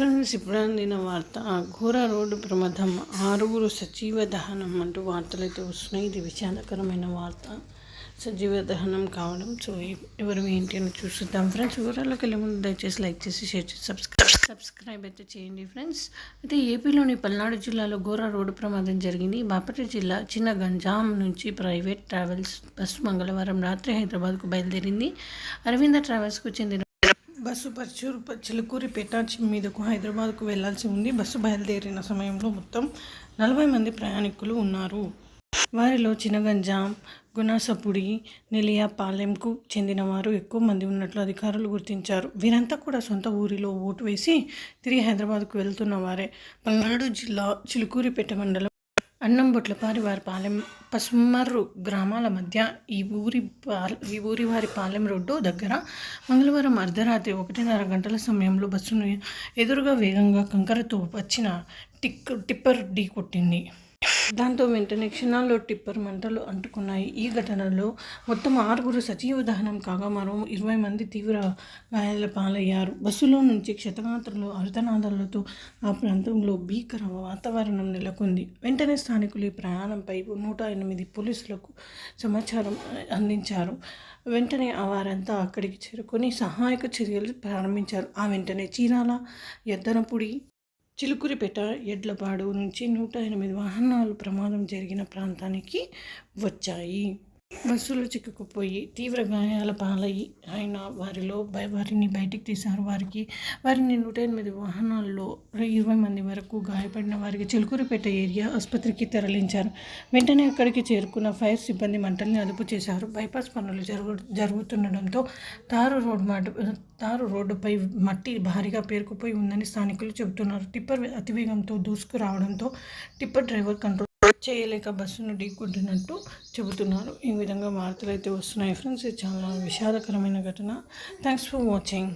Friends ఇప్పుడు అందిన వార్త ఘోర రోడ్డు ప్రమాదం ఆరుగురు సజీవ దహనం అంటూ వార్తలు అయితే వస్తున్నాయి ఇది విషాదకరమైన వార్త. సజీవ దహనం కావడం సో ఎవరు ఏంటి అని చూస్తుంటాం ఫ్రెండ్స్. వివరాలకు వెళ్ళే ముందు దయచేసి లైక్ చేసి షేర్ చేసి సబ్స్క్రైబ్ సబ్స్క్రైబ్ అయితే చేయండి ఫ్రెండ్స్. అయితే ఏపీలోని పల్నాడు జిల్లాలో ఘోర రోడ్డు ప్రమాదం జరిగింది. బాపట్ల జిల్లా చిన్న గంజాం నుంచి ప్రైవేట్ ట్రావెల్స్ బస్సు మంగళవారం రాత్రి హైదరాబాద్కు బయలుదేరింది. అరవింద ట్రావెల్స్కు చెందిన బస్సు పర్చూరు చిలుకూరిపేట చి- మీదకు హైదరాబాద్కు వెళ్ళాల్సి ఉంది. బస్సు బయలుదేరిన సమయంలో మొత్తం నలభై మంది ప్రయాణికులు ఉన్నారు. వారిలో చినగంజాం గుణాసపుడి నెలియాపాలెంకు చెందినవారు ఎక్కువ మంది ఉన్నట్లు అధికారులు గుర్తించారు. వీరంతా కూడా సొంత ఊరిలో ఓటు వేసి తిరిగి హైదరాబాద్కు వెళ్తున్న వారే. పల్నాడు జిల్లా చిలుకూరిపేట మండలం అన్నంబొట్లపారి వారి పాలెం పసుమర్రు గ్రామాల మధ్య ఈ ఊరి పాల ఈ ఊరి వారి పాలెం రోడ్డు దగ్గర మంగళవారం అర్ధరాత్రి ఒకటిన్నర గంటల సమయంలో బస్సును ఎదురుగా వేగంగా కంకరతో వచ్చిన టిక్ టిప్పర్ ఢీ కొట్టింది. దాంతో వెంటనే క్షణాల్లో టిప్పర్ మంటలు అంటుకున్నాయి. ఈ ఘటనలో మొత్తం ఆరుగురు సజీవ దహనం కాగా మరో ఇరవై మంది తీవ్ర గాయాల పాలయ్యారు. బస్సులో నుంచి క్షతగాత్రులు అర్ధనాదాలతో ఆ ప్రాంతంలో భీకర వాతావరణం నెలకొంది. వెంటనే స్థానికులు ఈ ప్రయాణంపై నూట ఎనిమిది పోలీసులకు సమాచారం అందించారు. వెంటనే ఆ వారంతా అక్కడికి చేరుకొని సహాయక చర్యలు ప్రారంభించారు. ఆ వెంటనే చీరాల ఎద్దనపుడి చిలుకురిపేట ఎడ్లపాడు నుంచి నూట ఎనిమిది వాహనాలు ప్రమాదం జరిగిన ప్రాంతానికి వచ్చాయి. బస్సులో చిక్కుకుపోయి తీవ్ర గాయాల పాలయ్యి ఆయన వారిలో వారిని బయటికి తీశారు. వారికి వారిని నూట ఎనిమిది వాహనాల్లో ఇరవై మంది వరకు గాయపడిన వారికి చిలుకూరుపేట ఏరియా ఆసుపత్రికి తరలించారు. వెంటనే అక్కడికి చేరుకున్న ఫైర్ సిబ్బంది మంటల్ని అదుపు చేశారు. బైపాస్ పనులు జరుగు జరుగుతుండడంతో తారు రోడ్డు మాట తారు రోడ్డుపై మట్టి భారీగా పేరుకుపోయి ఉందని స్థానికులు చెబుతున్నారు. టిప్పర్ అతివేగంతో దూసుకురావడంతో టిప్పర్ డ్రైవర్ కంట్రోల్ చేయలేక బస్సును ఢీకొట్టినట్టు చెబుతున్నారు. ఈ విధంగా వార్తలు అయితే వస్తున్నాయి. ఫ్రెండ్స్ ఇది చాలా విషాదకరమైన ఘటన. Thanks for watching